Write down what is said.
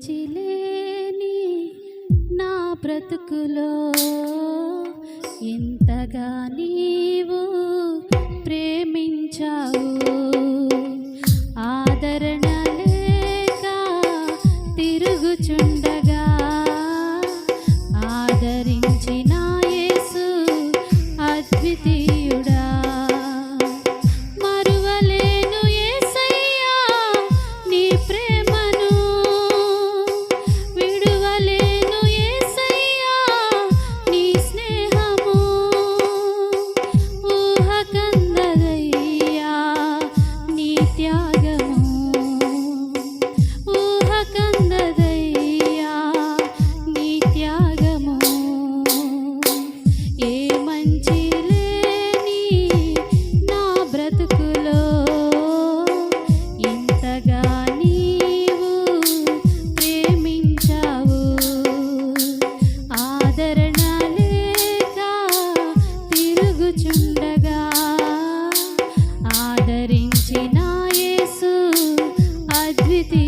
మించిలేని నా బ్రతుకులో ఎంతగా నీ স্বীকৃতি